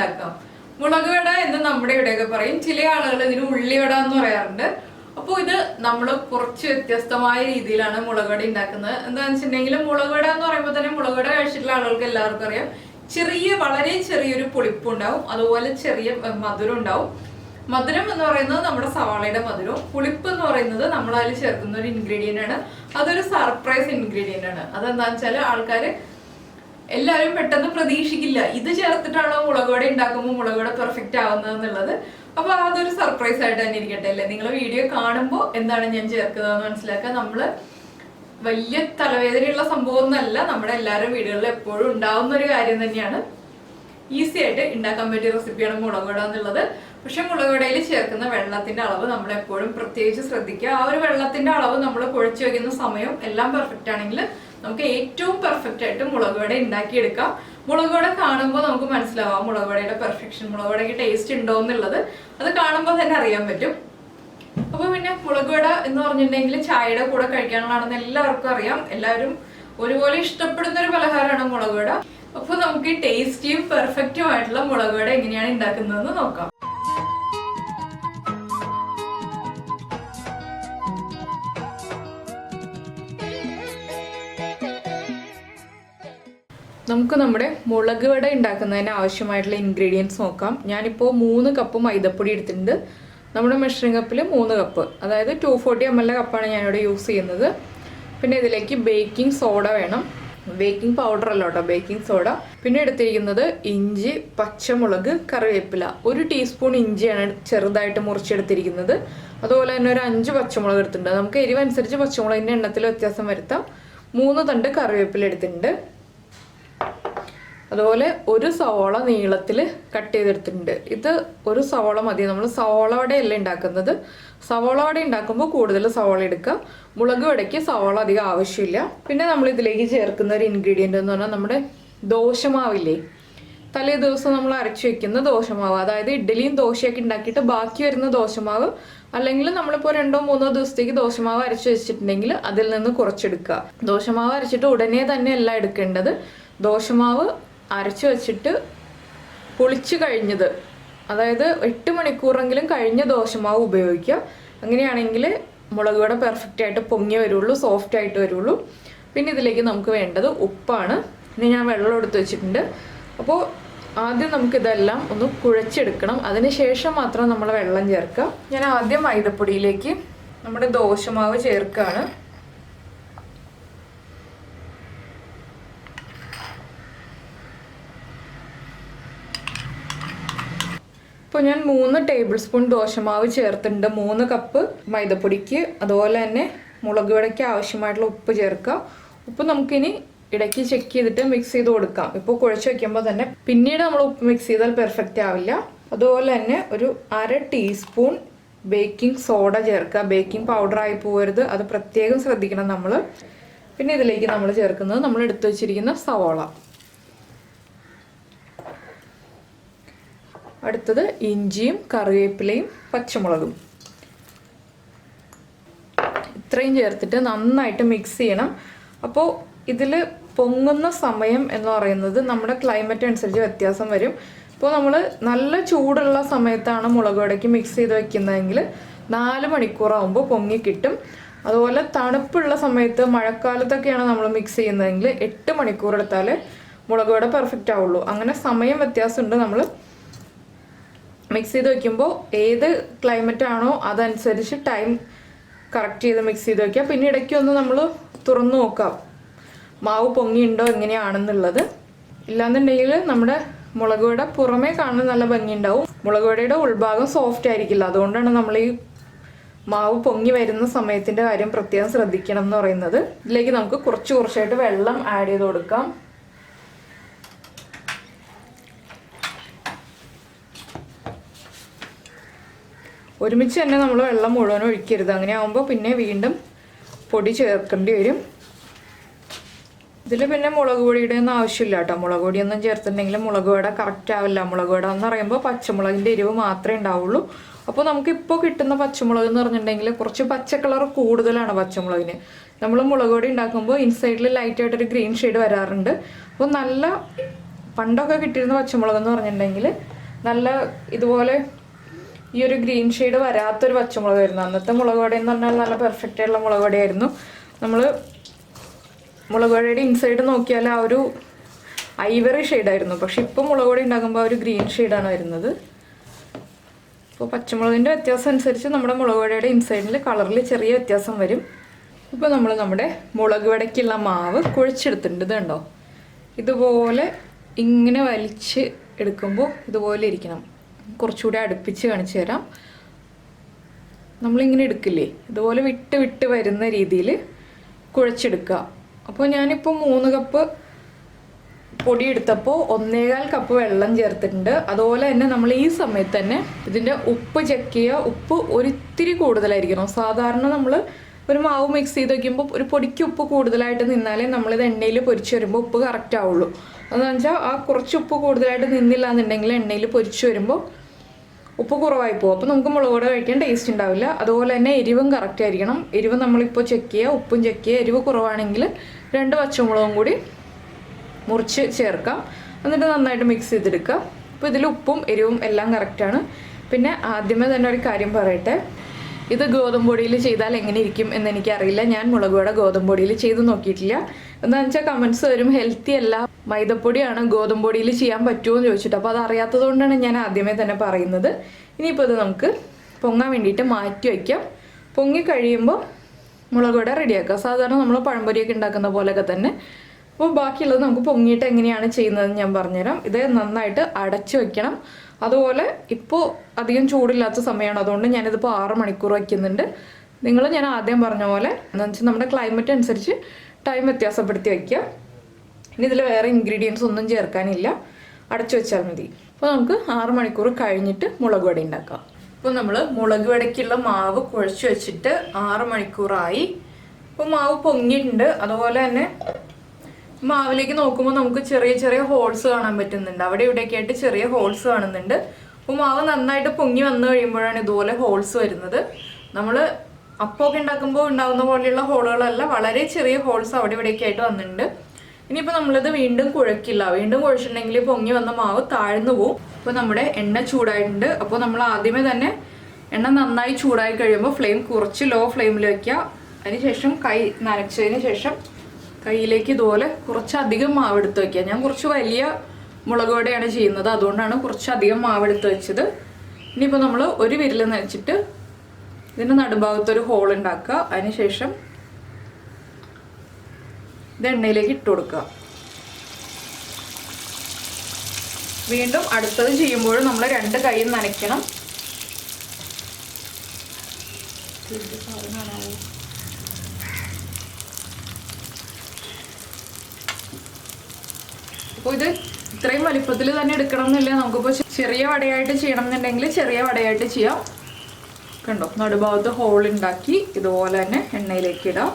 ഉണ്ടാക്കാം. മുളക് വട എന്ന് നമ്മുടെ ഇവിടെയൊക്കെ പറയും. ചില ആളുകൾ ഇതിന് ഉള്ളിവട എന്ന് പറയാറുണ്ട്. അപ്പോൾ ഇത് നമ്മൾ കുറച്ച് വ്യത്യസ്തമായ രീതിയിലാണ് മുളക് വട ഉണ്ടാക്കുന്നത്. എന്താണെന്ന് വെച്ചിട്ടുണ്ടെങ്കിൽ മുളക് വട എന്ന് പറയുമ്പോൾ തന്നെ മുളക് വട കഴിച്ചിട്ടുള്ള ആളുകൾക്ക് എല്ലാവർക്കും അറിയാം. ചെറിയ വളരെ ചെറിയൊരു പുളിപ്പുണ്ടാവും അതുപോലെ ചെറിയ മധുരം ഉണ്ടാവും. മധുരം എന്ന് പറയുന്നത് നമ്മുടെ സവാളയുടെ മധുരവും പുളിപ്പ് എന്ന് പറയുന്നത് നമ്മൾ അതിൽ ചേർക്കുന്ന ഒരു ഇൻഗ്രീഡിയന്റ് ആണ്. അതൊരു സർപ്രൈസ് ഇൻഗ്രീഡിയന്റ് ആണ്. അതെന്താണെന്ന് വെച്ചാൽ ആൾക്കാർ എല്ലാവരും പെട്ടെന്ന് പ്രതീക്ഷിക്കില്ല. ഇത് ചേർത്തിട്ടാണോ മുളക് വട ഉണ്ടാക്കുമ്പോൾ മുളക് വട പെർഫെക്റ്റ് ആവുന്നത് എന്നുള്ളത്. അപ്പൊ അതൊരു സർപ്രൈസ് ആയിട്ട് തന്നെ ഇരിക്കട്ടെ അല്ലേ? നിങ്ങൾ വീഡിയോ കാണുമ്പോൾ എന്താണ് ഞാൻ ചേർക്കുന്നതെന്ന് മനസ്സിലാക്കുക. നമ്മൾ വലിയ തലവേദനയുള്ള സംഭവം ഒന്നല്ല നമ്മുടെ എല്ലാവരും വീടുകളിൽ എപ്പോഴും ഉണ്ടാവുന്ന ഒരു കാര്യം തന്നെയാണ്. ഈസി ആയിട്ട് ഉണ്ടാക്കാൻ പറ്റിയ റെസിപ്പിയാണ് മുളക് വട എന്നുള്ളത്. പക്ഷെ മുളക് വടയിൽ ചേർക്കുന്ന വെള്ളത്തിന്റെ അളവ് നമ്മൾ എപ്പോഴും പ്രത്യേകിച്ച് ശ്രദ്ധിക്കുക. ആ ഒരു വെള്ളത്തിന്റെ അളവ് നമ്മൾ കുഴച്ചു വയ്ക്കുന്ന സമയം എല്ലാം പെർഫെക്റ്റ് ആണെങ്കിൽ നമുക്ക് ഏറ്റവും പെർഫെക്റ്റ് ആയിട്ട് മുളക് വട ഉണ്ടാക്കിയെടുക്കാം. മുളക് വട കാണുമ്പോൾ നമുക്ക് മനസ്സിലാവാം മുളക് വടയുടെ പെർഫെക്ഷൻ മുളക് വടയ്ക്ക് ടേസ്റ്റ് ഉണ്ടോ എന്നുള്ളത്. അത് കാണുമ്പോൾ തന്നെ അറിയാൻ പറ്റും. അപ്പൊ പിന്നെ മുളക് വട എന്ന് പറഞ്ഞിട്ടുണ്ടെങ്കിൽ ചായയുടെ കൂടെ കഴിക്കാനുള്ളതാണെന്ന് എല്ലാവർക്കും അറിയാം. എല്ലാവരും ഒരുപോലെ ഇഷ്ടപ്പെടുന്ന ഒരു പലഹാരമാണ് മുളക് വട. അപ്പൊ നമുക്ക് ടേസ്റ്റിയും പെർഫെക്റ്റും ആയിട്ടുള്ള മുളക് വട എങ്ങനെയാണ് ഉണ്ടാക്കുന്നതെന്ന് നോക്കാം. നമുക്ക് നമ്മുടെ മുളക് വട ഉണ്ടാക്കുന്നതിന് ആവശ്യമായിട്ടുള്ള ഇൻഗ്രീഡിയൻസ് നോക്കാം. ഞാനിപ്പോൾ മൂന്ന് കപ്പ് മൈദപ്പൊടി എടുത്തിട്ടുണ്ട്. നമ്മുടെ മെഷറിംഗ് കപ്പിൽ മൂന്ന് കപ്പ് അതായത് ടു ഫോർട്ടി എം എൽ കപ്പാണ് ഞാനിവിടെ യൂസ് ചെയ്യുന്നത്. പിന്നെ ഇതിലേക്ക് ബേക്കിംഗ് സോഡ വേണം. ബേക്കിംഗ് പൗഡർ അല്ല കേട്ടോ ബേക്കിംഗ് സോഡ പിന്നെ എടുത്തിരിക്കുന്നത് ഇഞ്ചി പച്ചമുളക് കറിവേപ്പില. ഒരു ടീസ്പൂൺ ഇഞ്ചിയാണ് ചെറുതായിട്ട് മുറിച്ചെടുത്തിരിക്കുന്നത്. അതുപോലെ തന്നെ ഒരു അഞ്ച് പച്ചമുളക് എടുത്തിട്ടുണ്ട്. നമുക്ക് എരിവനുസരിച്ച് പച്ചമുളകിന്റെ എണ്ണത്തിൽ വ്യത്യാസം വരുത്താം. മൂന്ന് തണ്ട് കറിവേപ്പില എടുത്തിട്ടുണ്ട്. അതുപോലെ ഒരു സവോള നീളത്തിൽ കട്ട് ചെയ്തെടുത്തിട്ടുണ്ട്. ഇത് ഒരു സവോള മതി. നമ്മൾ സവോള വടയല്ല ഉണ്ടാക്കുന്നത്. സവോള വട ഉണ്ടാക്കുമ്പോൾ കൂടുതൽ സവോള എടുക്കുക. മുളക് വടയ്ക്ക് സവോള അധികം ആവശ്യമില്ല. പിന്നെ നമ്മൾ ഇതിലേക്ക് ചേർക്കുന്ന ഒരു ഇൻഗ്രീഡിയന്റ് എന്ന് പറഞ്ഞാൽ നമ്മുടെ ദോശമാവില്ലേ? തലേ ദിവസം നമ്മൾ അരച്ചു വെക്കുന്ന ദോശമാവ്. അതായത് ഇഡ്ഡലിയും ദോശയൊക്കെ ഉണ്ടാക്കിയിട്ട് ബാക്കി വരുന്ന ദോശമാവ് അല്ലെങ്കിൽ നമ്മളിപ്പോൾ രണ്ടോ മൂന്നോ ദിവസത്തേക്ക് ദോശമാവ് അരച്ചു വെച്ചിട്ടുണ്ടെങ്കിൽ അതിൽ നിന്ന് കുറച്ചെടുക്കുക. ദോശമാവ് അരച്ചിട്ട് ഉടനെ തന്നെ അല്ല എടുക്കേണ്ടത്. ദോശമാവ് അരച്ചു വെച്ചിട്ട് പുളിച്ചു കഴിഞ്ഞത്. അതായത് എട്ട് മണിക്കൂറെങ്കിലും കഴിഞ്ഞ ദോശമാവ് ഉപയോഗിക്കുക. അങ്ങനെയാണെങ്കിൽ മുളക് വട പെർഫെക്റ്റ് ആയിട്ട് പൊങ്ങി വരുള്ളൂ സോഫ്റ്റ് ആയിട്ട് വരുള്ളൂ. പിന്നെ ഇതിലേക്ക് നമുക്ക് വേണ്ടത് ഉപ്പാണ്. ഇനി ഞാൻ വെള്ളം എടുത്ത് വെച്ചിട്ടുണ്ട്. അപ്പോൾ ആദ്യം നമുക്കിതെല്ലാം ഒന്ന് കുഴച്ചെടുക്കണം. അതിനുശേഷം മാത്രം നമ്മൾ വെള്ളം ചേർക്കുക. ഞാൻ ആദ്യം മൈദപ്പൊടിയിലേക്ക് നമ്മുടെ ദോശമാവ് ചേർക്കുകയാണ്. ഇപ്പോൾ ഞാൻ മൂന്ന് ടേബിൾ സ്പൂൺ ദോശമാവ് ചേർത്തിട്ടുണ്ട്. മൂന്ന് കപ്പ് മൈദപ്പൊടിക്ക്. അതുപോലെ തന്നെ മുളക് വടയ്ക്ക് ആവശ്യമായിട്ടുള്ള ഉപ്പ് ചേർക്കുക. ഉപ്പ് നമുക്കിനി ഇടയ്ക്ക് ചെക്ക് ചെയ്തിട്ട് മിക്സ് ചെയ്ത് കൊടുക്കാം. ഇപ്പോൾ കുഴച്ച് വെക്കുമ്പോൾ തന്നെ പിന്നീട് നമ്മൾ ഉപ്പ് മിക്സ് ചെയ്താൽ പെർഫെക്റ്റ് ആവില്ല. അതുപോലെ തന്നെ ഒരു അര ടീസ്പൂൺ ബേക്കിംഗ് സോഡ ചേർക്കുക. ബേക്കിംഗ് പൗഡർ ആയി പോകരുത് അത് പ്രത്യേകം ശ്രദ്ധിക്കണം നമ്മൾ പിന്നെ ഇതിലേക്ക് നമ്മൾ ചേർക്കുന്നത് നമ്മൾ എടുത്തു വെച്ചിരിക്കുന്ന സവോള. അടുത്തത് ഇഞ്ചിയും കറിവേപ്പിലയും പച്ചമുളകും. ഇത്രയും ചേർത്തിട്ട് നന്നായിട്ട് മിക്സ് ചെയ്യണം. അപ്പോൾ ഇതിൽ പൊങ്ങുന്ന സമയം എന്ന് പറയുന്നത് നമ്മുടെ ക്ലൈമറ്റ് അനുസരിച്ച് വ്യത്യാസം വരും. ഇപ്പോൾ നമ്മൾ നല്ല ചൂടുള്ള സമയത്താണ് മുളക് മിക്സ് ചെയ്ത് വെക്കുന്നതെങ്കിൽ നാല് മണിക്കൂറാകുമ്പോൾ പൊങ്ങി കിട്ടും. അതുപോലെ തണുപ്പുള്ള സമയത്ത് മഴക്കാലത്തൊക്കെയാണ് നമ്മൾ മിക്സ് ചെയ്യുന്നതെങ്കിൽ എട്ട് മണിക്കൂർ എടുത്താൽ മുളക് പെർഫെക്റ്റ് ആവുള്ളൂ. അങ്ങനെ സമയം വ്യത്യാസമുണ്ട് നമ്മൾ മിക്സ് ചെയ്ത് വെക്കുമ്പോൾ ഏത് ക്ലൈമറ്റ് ആണോ അതനുസരിച്ച് ടൈം കറക്റ്റ് ചെയ്ത് മിക്സ് ചെയ്ത് വെക്കുക. പിന്നെ ഇടയ്ക്ക് ഒന്ന് നമ്മൾ തുറന്നു നോക്കാം. മാവ് പൊങ്ങിയുണ്ടോ എങ്ങനെയാണെന്നുള്ളത്. ഇല്ലാന്നുണ്ടെങ്കിൽ നമ്മുടെ മുളക് വട പുറമേ കാണാൻ നല്ല ഭംഗിയുണ്ടാവും. മുളക് വടയുടെ ഉൾഭാഗം സോഫ്റ്റ് ആയിരിക്കില്ല. അതുകൊണ്ടാണ് നമ്മൾ ഈ മാവ് പൊങ്ങി വരുന്ന സമയത്തിന്റെ കാര്യം പ്രത്യേകം ശ്രദ്ധിക്കണം എന്ന് പറയുന്നത്. ഇതിലേക്ക് നമുക്ക് കുറച്ച് കുറച്ചായിട്ട് വെള്ളം ആഡ് ചെയ്ത് കൊടുക്കാം. ഒരുമിച്ച് തന്നെ നമ്മൾ വെള്ളം മുഴുവൻ ഒഴിക്കരുത്. അങ്ങനെ ആകുമ്പോൾ പിന്നെ വീണ്ടും പൊടി ചേർക്കേണ്ടി വരും. ഇതിൽ പിന്നെ മുളക് പൊടിയുടെ ഒന്നും ആവശ്യമില്ല കേട്ടോ. മുളക് പൊടിയൊന്നും ചേർത്തിട്ടുണ്ടെങ്കിൽ മുളക് വട കറക്റ്റ് ആവില്ല. മുളക് വട എന്ന് പറയുമ്പോൾ പച്ചമുളകിന്റെ എരിവ് മാത്രമേ ഉണ്ടാവുള്ളൂ. അപ്പോൾ നമുക്ക് ഇപ്പോൾ കിട്ടുന്ന പച്ചമുളക് എന്ന് പറഞ്ഞിട്ടുണ്ടെങ്കിൽ കുറച്ച് പച്ച കളർ കൂടുതലാണ് പച്ചമുളകിന്. നമ്മൾ മുളക് പൊടി ഉണ്ടാക്കുമ്പോൾ ഇൻസൈഡിൽ ലൈറ്റായിട്ടൊരു ഗ്രീൻ ഷെയ്ഡ് വരാറുണ്ട്. അപ്പോൾ നല്ല പണ്ടൊക്കെ കിട്ടിയിരുന്ന പച്ചമുളക് എന്ന് പറഞ്ഞിട്ടുണ്ടെങ്കിൽ നല്ല ഇതുപോലെ ഈ ഒരു ഗ്രീൻ ഷെയ്ഡ് വരാത്തൊരു പച്ചമുളകായിരുന്നു. അന്നത്തെ മുളക് വട എന്ന് പറഞ്ഞാൽ നല്ല പെർഫെക്റ്റ് ആയിട്ടുള്ള മുളക് വടയായിരുന്നു നമ്മൾ മുളക് വടയുടെ ഇൻസൈഡ് നോക്കിയാൽ ആ ഒരു ഐവറി ഷെയ്ഡായിരുന്നു. പക്ഷെ ഇപ്പം മുളക് വട ഉണ്ടാക്കുമ്പോൾ ഒരു ഗ്രീൻ ഷെയ്ഡാണ് വരുന്നത്. അപ്പോൾ പച്ചമുളകിന്റെ വ്യത്യാസം അനുസരിച്ച് നമ്മുടെ മുളക് വടയുടെ ഇൻസൈഡിൽ കളറിൽ ചെറിയ വ്യത്യാസം വരും. ഇപ്പോൾ നമ്മൾ നമ്മുടെ മുളക് വടയ്ക്കുള്ള മാവ് കുഴിച്ചെടുത്തിട്ടുണ്ട് ഇതുണ്ടോ ഇതുപോലെ ഇങ്ങനെ വലിച്ച് എടുക്കുമ്പോൾ ഇതുപോലെ ഇരിക്കണം. കുറച്ചുകൂടി അടുപ്പിച്ച് കാണിച്ചു തരാം. നമ്മളിങ്ങനെ എടുക്കില്ലേ? ഇതുപോലെ വിട്ട് വിട്ട് വരുന്ന രീതിയിൽ കുഴച്ചെടുക്കുക. അപ്പോൾ ഞാനിപ്പോൾ മൂന്ന് കപ്പ് പൊടി എടുത്തപ്പോൾ ഒന്നേകാൽ കപ്പ് വെള്ളം ചേർത്തിട്ടുണ്ട്. അതുപോലെ തന്നെ നമ്മൾ ഈ സമയത്ത് തന്നെ ഇതിന്റെ ഉപ്പ് ചെക്ക് ചെയ്യുക. ഉപ്പ് ഒരിത്തിരി കൂടുതലായിരിക്കണം. സാധാരണ നമ്മൾ ഒരു മാവ് മിക്സ് ചെയ്ത് വയ്ക്കുമ്പോൾ ഒരു പൊടിക്ക് ഉപ്പ് കൂടുതലായിട്ട് നിന്നാലേ നമ്മളിത് എണ്ണയിൽ പൊരിച്ച് വരുമ്പോൾ ഉപ്പ് കറക്റ്റ് ആവുള്ളൂ. അതെന്ന് വെച്ചാൽ ആ കുറച്ച് ഉപ്പ് കൂടുതലായിട്ട് നിന്നില്ല എന്നുണ്ടെങ്കിൽ എണ്ണയിൽ പൊരിച്ച് വരുമ്പോൾ ഉപ്പ് കുറവായി പോകും അപ്പോൾ നമുക്ക് മുളക് പൊടി കഴിക്കാൻ ടേസ്റ്റ് ഉണ്ടാവില്ല. അതുപോലെ തന്നെ എരിവും കറക്റ്റ് ആയിരിക്കണം. എരിവ് നമ്മളിപ്പോൾ ചെക്ക് ചെയ്യുക ഉപ്പും ചെക്ക് ചെയ്യുക എരിവ് കുറവാണെങ്കിൽ രണ്ട് പച്ചമുളകും കൂടി മുറിച്ച് ചേർക്കാം. എന്നിട്ട് നന്നായിട്ട് മിക്സ് ചെയ്തെടുക്കുക. അപ്പോൾ ഇതിൽ ഉപ്പും എരിവും എല്ലാം കറക്റ്റാണ് പിന്നെ ആദ്യമേ തന്നെ ഒരു കാര്യം പറയട്ടെ. ഇത് ഗോതമ്പ് പൊടിയിൽ ചെയ്താൽ എങ്ങനെ ഇരിക്കും എന്ന് എനിക്കറിയില്ല. ഞാൻ മുളക് പൊടി ഗോതമ്പ് പൊടിയിൽ ചെയ്ത് നോക്കിയിട്ടില്ല. എന്താണെന്ന് വെച്ചാൽ കമൻസ് വരും. ഹെൽത്തി അല്ല. മൈദപ്പൊടിയാണ്. ഗോതമ്പ് പൊടിയിൽ ചെയ്യാൻ പറ്റുമോ എന്ന് ചോദിച്ചിട്ട്. അപ്പോൾ അത് അറിയാത്തത് കൊണ്ടാണ് ഞാൻ ആദ്യമേ തന്നെ പറയുന്നത്. ഇനിയിപ്പോൾ ഇത് നമുക്ക് പൊങ്ങാൻ വേണ്ടിയിട്ട് മാറ്റി വയ്ക്കാം. പൊങ്ങി കഴിയുമ്പോൾ മുളക് വട റെഡിയാക്കുക. സാധാരണ നമ്മൾ പഴംപൊരിയൊക്കെ ഉണ്ടാക്കുന്ന പോലെയൊക്കെ തന്നെ. അപ്പോൾ ബാക്കിയുള്ളത് നമുക്ക് പൊങ്ങിയിട്ട് എങ്ങനെയാണ് ചെയ്യുന്നതെന്ന് ഞാൻ പറഞ്ഞുതരാം. ഇത് നന്നായിട്ട് അടച്ചു വെക്കണം. അതുപോലെ ഇപ്പോൾ അധികം ചൂടില്ലാത്ത സമയമാണ്. അതുകൊണ്ട് ഞാനിതിപ്പോൾ ആറ് മണിക്കൂർ വയ്ക്കുന്നുണ്ട്. നിങ്ങൾ ഞാൻ ആദ്യം പറഞ്ഞ പോലെ എന്താണെന്ന് വെച്ചാൽ നമ്മുടെ ക്ലൈമറ്റ് അനുസരിച്ച് ടൈം വ്യത്യാസപ്പെടുത്തി വയ്ക്കുക. ഇനി ഇതിൽ വേറെ ഇൻഗ്രീഡിയൻസ് ഒന്നും ചേർക്കാനില്ല. അടച്ചു വെച്ചാൽ മതി. അപ്പോൾ നമുക്ക് ആറ് മണിക്കൂർ കഴിഞ്ഞിട്ട് മുളക് വട ഉണ്ടാക്കാം. ഇപ്പോൾ നമ്മൾ മുളക് വടയ്ക്കുള്ള മാവ് കുഴച്ച് വെച്ചിട്ട് ആറ് മണിക്കൂറായി. ഇപ്പോൾ മാവ് പൊങ്ങിയിട്ടുണ്ട്. അതുപോലെ തന്നെ മാവിലേക്ക് നോക്കുമ്പോൾ നമുക്ക് ചെറിയ ചെറിയ ഹോൾസ് കാണാൻ പറ്റുന്നുണ്ട്. അവിടെ ഇവിടെയൊക്കെ ആയിട്ട് ചെറിയ ഹോൾസ് കാണുന്നുണ്ട്. അപ്പോൾ മാവ് നന്നായിട്ട് പൊങ്ങി വന്നു കഴിയുമ്പോഴാണ് ഇതുപോലെ ഹോൾസ് വരുന്നത്. നമ്മൾ അപ്പമൊക്കെ ഉണ്ടാക്കുമ്പോൾ ഉണ്ടാകുന്ന പോലെയുള്ള ഹോളുകളല്ല വളരെ ചെറിയ ഹോൾസ് അവിടെ ഇവിടെയൊക്കെ ആയിട്ട് വന്നിട്ടുണ്ട്. ഇനിയിപ്പോൾ നമ്മളിത് വീണ്ടും കുഴക്കില്ല. വീണ്ടും കുഴച്ചിട്ടുണ്ടെങ്കിൽ പൊങ്ങി വന്ന മാവ് താഴ്ന്നു പോവും. അപ്പോൾ നമ്മുടെ എണ്ണ ചൂടായിട്ടുണ്ട്. അപ്പോൾ നമ്മൾ ആദ്യമേ തന്നെ എണ്ണ നന്നായി ചൂടായി കഴിയുമ്പോൾ ഫ്ലെയിം കുറച്ച് ലോ ഫ്ലെയിമിൽ വെക്കുക. അതിനുശേഷം കൈ നനച്ചതിന് ശേഷം കയ്യിലേക്ക് ഇതുപോലെ കുറച്ചധികം മാവ് എടുത്ത് വെക്കുക. ഞാൻ കുറച്ച് വലിയ മുളക് ചെയ്യുന്നത്. അതുകൊണ്ടാണ് കുറച്ചധികം മാവ് എടുത്ത് വെച്ചത്. ഇനിയിപ്പോൾ നമ്മൾ ഒരു വിരൽ നനച്ചിട്ട് ഇതിന്റെ നടുഭാഗത്തൊരു ഹോൾ ഉണ്ടാക്കുക. അതിനുശേഷം ഇത് എണ്ണയിലേക്ക് ഇട്ട് കൊടുക്കുക. വീണ്ടും അടുത്തത് ചെയ്യുമ്പോഴും നമ്മൾ രണ്ട് കൈയും നനയ്ക്കണം? അപ്പോൾ ഇത് ഇത്രയും വലിപ്പത്തിൽ തന്നെ എടുക്കണം എന്നില്ല നമുക്കിപ്പോൾ ചെറിയ വടയായിട്ട് ചെയ്യണം എന്നുണ്ടെങ്കിൽ ചെറിയ വടയായിട്ട് ചെയ്യാം. കണ്ടോ? നടുഭാഗത്ത് ഹോൾ ഉണ്ടാക്കി ഇതുപോലെ തന്നെ എണ്ണയിലേക്ക് ഇടാം.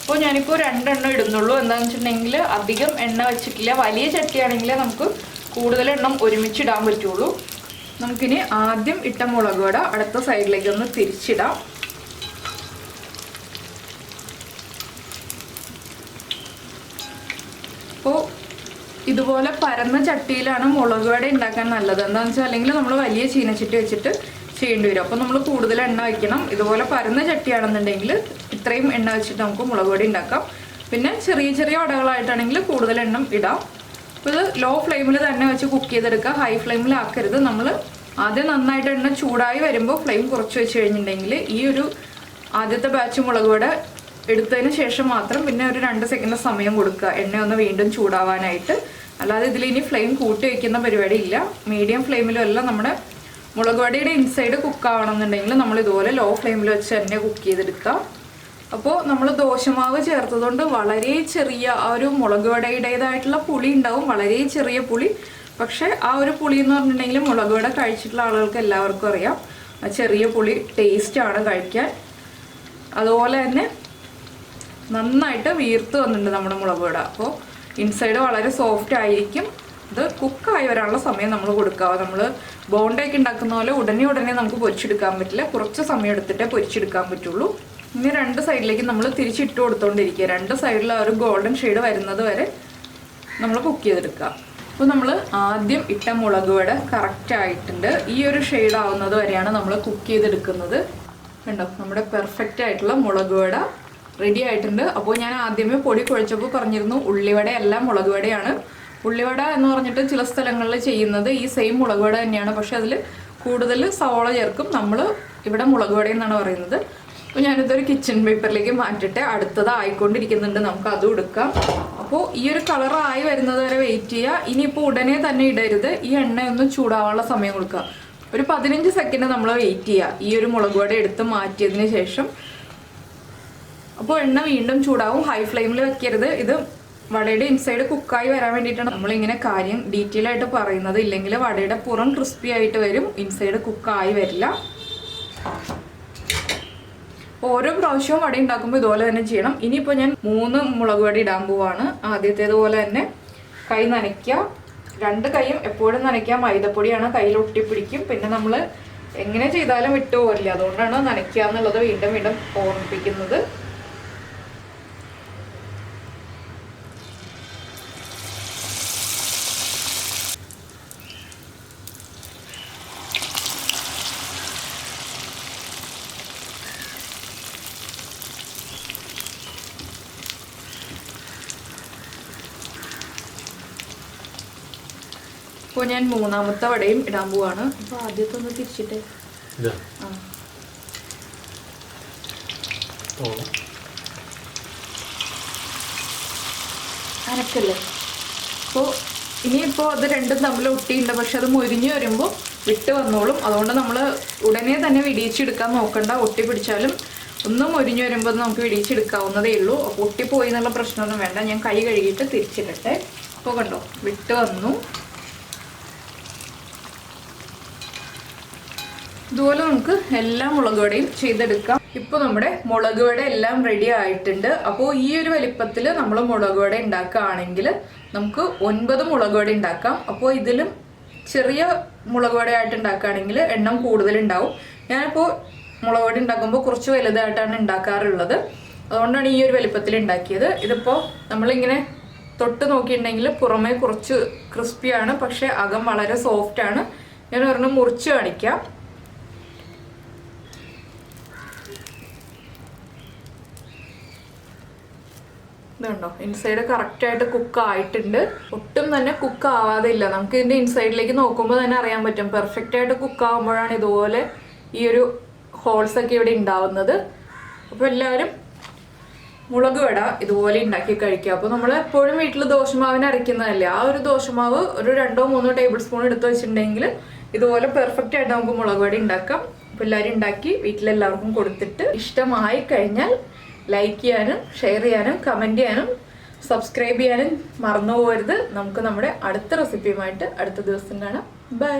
അപ്പോൾ ഞാനിപ്പോൾ രണ്ടെണ്ണം ഇടുന്നുള്ളൂ. എന്താണെന്ന് വെച്ചിട്ടുണ്ടെങ്കിൽ അധികം എണ്ണ വെച്ചിട്ടില്ല. വലിയ ചട്ടിയാണെങ്കിൽ നമുക്ക് കൂടുതൽ എണ്ണം ഒരുമിച്ച് ഇടാൻ പറ്റുള്ളൂ. നമുക്കിനി ആദ്യം ഇട്ട മുളക് വട അടുത്ത സൈഡിലേക്ക് ഒന്ന് തിരിച്ചിടാം. അപ്പോൾ ഇതുപോലെ പരന്ന ചട്ടിയിലാണ് മുളക് വട ഉണ്ടാക്കാൻ നല്ലത്. എന്താണെന്ന് വെച്ചാൽ അല്ലെങ്കിൽ നമ്മൾ വലിയ ചീനച്ചട്ടി വെച്ചിട്ട് ചെയ്യേണ്ടി വരും. അപ്പോൾ നമ്മൾ കൂടുതൽ എണ്ണ വയ്ക്കണം ഇതുപോലെ പരന്ന ചട്ടിയാണെന്നുണ്ടെങ്കിൽ ഇത്രയും എണ്ണ വെച്ചിട്ട് നമുക്ക് മുളക് പൊടി ഉണ്ടാക്കാം. പിന്നെ ചെറിയ ചെറിയ വടകളായിട്ടാണെങ്കിൽ കൂടുതൽ എണ്ണം ഇടാം. അപ്പോൾ ഇത് ലോ ഫ്ലെയിമിൽ തന്നെ വെച്ച് കുക്ക് ചെയ്തെടുക്കുക. ഹൈ ഫ്ലെയിമിലാക്കരുത് നമ്മൾ ആദ്യം നന്നായിട്ട് എണ്ണ ചൂടായി വരുമ്പോൾ ഫ്ലെയിം കുറച്ച് വെച്ച് കഴിഞ്ഞിട്ടുണ്ടെങ്കിൽ ഈ ഒരു ആദ്യത്തെ ബാച്ച് മുളക് പൊടി എടുത്തതിന് ശേഷം മാത്രം പിന്നെ ഒരു രണ്ട് സെക്കൻഡ് സമയം കൊടുക്കുക. എണ്ണ ഒന്ന് വീണ്ടും ചൂടാവാനായിട്ട്. അല്ലാതെ ഇതിൽ ഇനി ഫ്ലെയിം കൂട്ടി വയ്ക്കുന്ന പരിപാടി ഇല്ല. മീഡിയം ഫ്ലെയിമിലും അല്ല നമ്മുടെ മുളക് ഇൻസൈഡ് കുക്ക് ആവണം എന്നുണ്ടെങ്കിൽ നമ്മൾ ഇതുപോലെ ലോ ഫ്ലെയിമിൽ വെച്ച് തന്നെ കുക്ക് ചെയ്തെടുക്കാം അപ്പോൾ നമ്മൾ ദോശമാവ് ചേർത്തതുകൊണ്ട് വളരെ ചെറിയ ആ ഒരു മുളക് വടയുടേതായിട്ടുള്ള പുളി ഉണ്ടാവും. വളരെ ചെറിയ പുളി. പക്ഷേ ആ ഒരു പുളി എന്ന് പറഞ്ഞിട്ടുണ്ടെങ്കിൽ മുളക് വട കഴിച്ചിട്ടുള്ള ആളുകൾക്ക് എല്ലാവർക്കും അറിയാം. ചെറിയ പുളി ടേസ്റ്റാണ് കഴിക്കാൻ. അതുപോലെ തന്നെ നന്നായിട്ട് വീർത്ത് വന്നിട്ടുണ്ട് നമ്മുടെ മുളക് വട അപ്പോൾ ഇൻസൈഡ് വളരെ സോഫ്റ്റ് ആയിരിക്കും. ഇത് കുക്കായി വരാനുള്ള സമയം നമ്മൾ കൊടുക്കുക നമ്മൾ ബോണ്ടയൊക്കെ ഉണ്ടാക്കുന്ന പോലെ ഉടനെ ഉടനെ നമുക്ക് പൊരിച്ചെടുക്കാൻ പറ്റില്ല. കുറച്ച് സമയം എടുത്തിട്ടേ പൊരിച്ചെടുക്കാൻ പറ്റുള്ളൂ. ഇനി രണ്ട് സൈഡിലേക്ക് നമ്മൾ തിരിച്ചിട്ട് കൊടുത്തോണ്ടിരിക്കുക. രണ്ട് സൈഡിൽ ആ ഒരു ഗോൾഡൻ ഷെയ്ഡ് വരുന്നത് വരെ നമ്മൾ കുക്ക് ചെയ്തെടുക്കുക. അപ്പോൾ നമ്മൾ ആദ്യം ഇട്ട മുളക് വട കറക്റ്റ് ആയിട്ടുണ്ട്. ഈ ഒരു ഷെയ്ഡ് ആവുന്നത് വരെയാണ് നമ്മൾ കുക്ക് ചെയ്തെടുക്കുന്നത്. കണ്ടോ? നമ്മുടെ പെർഫെക്റ്റ് ആയിട്ടുള്ള മുളക് വട റെഡി ആയിട്ടുണ്ട്. അപ്പോൾ ഞാൻ ആദ്യമേ പൊടി കുഴച്ചപ്പോൾ പറഞ്ഞിരുന്നു ഉള്ളിവട അല്ല മുളക് വടയാണ്. ഉള്ളിവട എന്ന് പറഞ്ഞിട്ട് ചില സ്ഥലങ്ങളിൽ ചെയ്യുന്നത് ഈ സെയിം മുളക് വട തന്നെയാണ്. പക്ഷെ അതിൽ കൂടുതൽ സവോള ചേർക്കും. നമ്മൾ ഇവിടെ മുളക് വട എന്നാണ് പറയുന്നത്. അപ്പോൾ ഞാനിതൊരു കിച്ചൺ പേപ്പറിലേക്ക് മാറ്റിട്ട് അടുത്തത് ആയിക്കൊണ്ടിരിക്കുന്നുണ്ട്. നമുക്ക് അതും എടുക്കാം. അപ്പോൾ ഈ ഒരു കളർ ആയി വരുന്നത് വരെ വെയിറ്റ് ചെയ്യുക. ഇനിയിപ്പോൾ ഉടനെ തന്നെ ഇടരുത്. ഈ എണ്ണ ഒന്ന് ചൂടാവാനുള്ള സമയം കൊടുക്കുക. ഒരു പതിനഞ്ച് സെക്കൻഡ് നമ്മൾ വെയിറ്റ് ചെയ്യുക. ഈ ഒരു മുളക് വട എടുത്ത് മാറ്റിയതിന് ശേഷം അപ്പോൾ എണ്ണ വീണ്ടും ചൂടാവും. ഹൈ ഫ്ലെയിമിൽ വെക്കരുത്. ഇത് വടയുടെ ഇൻസൈഡ് കുക്കായി വരാൻ വേണ്ടിയിട്ടാണ് നമ്മളിങ്ങനെ കാര്യം ഡീറ്റെയിൽ ആയിട്ട് പറയുന്നത്. ഇല്ലെങ്കിൽ വടയുടെ പുറം ക്രിസ്പി ആയിട്ട് വരും. ഇൻസൈഡ് കുക്കായി വരില്ല. ഓരോ പ്രാവശ്യവും വട ഉണ്ടാക്കുമ്പോൾ ഇതുപോലെ തന്നെ ചെയ്യണം. ഇനിയിപ്പോൾ ഞാൻ മൂന്ന് മുളക് വടി ഇടാൻ പോവാണ്. ആദ്യത്തേതുപോലെ തന്നെ കൈ നനയ്ക്കുക രണ്ട് കൈയും എപ്പോഴും നനയ്ക്കുക. മൈദപ്പൊടിയാണ് കയ്യിൽ ഒട്ടിപ്പിടിക്കും. പിന്നെ നമ്മൾ എങ്ങനെ ചെയ്താലും വിട്ടു പോരില്ല. അതുകൊണ്ടാണ് നനയ്ക്കുക എന്നുള്ളത് വീണ്ടും വീണ്ടും ഓർമ്മിപ്പിക്കുന്നത്. ഇപ്പോൾ ഞാൻ മൂന്നാമത്തെ വടയും ഇടാൻ പോവാണ്. അപ്പോൾ ആദ്യത്തെ ഒന്ന് തിരിച്ചിട്ട് ആ. അനക്കല്ലേ അപ്പോൾ ഇനിയിപ്പോൾ അത് രണ്ടും തമ്മിൽ ഒട്ടിയുണ്ട്. പക്ഷെ അത് മുരിഞ്ഞു വരുമ്പോൾ വിട്ട് വന്നോളും. അതുകൊണ്ട് നമ്മൾ ഉടനെ തന്നെ വിടിയിച്ചെടുക്കാൻ നോക്കണ്ട. ഒട്ടി പിടിച്ചാലും ഒന്ന് മുരിഞ്ഞു വരുമ്പോൾ നമുക്ക് വിടിയിച്ചെടുക്കാവുന്നതേ ഉള്ളൂ. അപ്പോൾ ഒട്ടിപ്പോയി എന്നുള്ള പ്രശ്നമൊന്നും വേണ്ട. ഞാൻ കൈ കഴുകിയിട്ട് തിരിച്ചിടട്ടെ. അപ്പോൾ കണ്ടോ? വിട്ട് വന്നു. ഇതുപോലെ നമുക്ക് എല്ലാ മുളക് വടയും ചെയ്തെടുക്കാം. ഇപ്പോൾ നമ്മുടെ മുളക് വട എല്ലാം റെഡി ആയിട്ടുണ്ട്. അപ്പോൾ ഈ ഒരു വലിപ്പത്തിൽ നമ്മൾ മുളക് വട ഉണ്ടാക്കുകയാണെങ്കിൽ നമുക്ക് ഒൻപത് മുളക് വട ഉണ്ടാക്കാം. അപ്പോൾ ഇതിലും ചെറിയ മുളക് വടയായിട്ട് ഉണ്ടാക്കുകയാണെങ്കിൽ എണ്ണം കൂടുതൽ ഉണ്ടാവും ഞാനിപ്പോൾ മുളക് വട ഉണ്ടാക്കുമ്പോൾ കുറച്ച് വലുതായിട്ടാണ് ഉണ്ടാക്കാറുള്ളത്. അതുകൊണ്ടാണ് ഈ ഒരു വലിപ്പത്തിൽ ഉണ്ടാക്കിയത്. ഇതിപ്പോൾ നമ്മളിങ്ങനെ തൊട്ട് നോക്കിയിട്ടുണ്ടെങ്കിൽ പുറമേ കുറച്ച് ക്രിസ്പിയാണ് പക്ഷേ അകം വളരെ സോഫ്റ്റ് ആണ്. ഞാൻ ഒരെണ്ണം മുറിച്ച് കാണിക്കാം. ഇതുണ്ടോ ഇൻസൈഡ് കറക്റ്റ് ആയിട്ട് കുക്ക് ആയിട്ടുണ്ട്. ഒട്ടും തന്നെ കുക്ക് ആവാതെ ഇല്ല. നമുക്ക് ഇതിന്റെ ഇൻസൈഡിലേക്ക് നോക്കുമ്പോൾ തന്നെ അറിയാൻ പറ്റും. പെർഫെക്റ്റ് ആയിട്ട് കുക്ക് ആവുമ്പോഴാണ് ഇതുപോലെ ഈ ഒരു ഹോൾസ് ഒക്കെ ഇവിടെ ഉണ്ടാവുന്നത്. അപ്പോൾ എല്ലാവരും മുളക് വട ഇതുപോലെ ഉണ്ടാക്കി കഴിക്കുക. അപ്പോൾ നമ്മൾ എപ്പോഴും വീട്ടിൽ ദോശമാവിന് അരയ്ക്കുന്നതല്ലേ? ആ ഒരു ദോശമാവ് ഒരു രണ്ടോ മൂന്നോ ടേബിൾ സ്പൂൺ എടുത്ത് വെച്ചിട്ടുണ്ടെങ്കിൽ ഇതുപോലെ പെർഫെക്റ്റ് ആയിട്ട് നമുക്ക് മുളക് വട ഉണ്ടാക്കാം. അപ്പോൾ എല്ലാവരും ഉണ്ടാക്കി വീട്ടിലെല്ലാവർക്കും കൊടുത്തിട്ട് ഇഷ്ടമായി കഴിഞ്ഞാൽ ലൈക്ക് ചെയ്യാനും ഷെയർ ചെയ്യാനും കമന്റ് ചെയ്യാനും സബ്സ്ക്രൈബ് ചെയ്യാനും മറന്നു പോകരുത്. നമുക്ക് നമ്മുടെ അടുത്ത റെസിപ്പിയുമായിട്ട് അടുത്ത ദിവസം കാണാം. ബൈ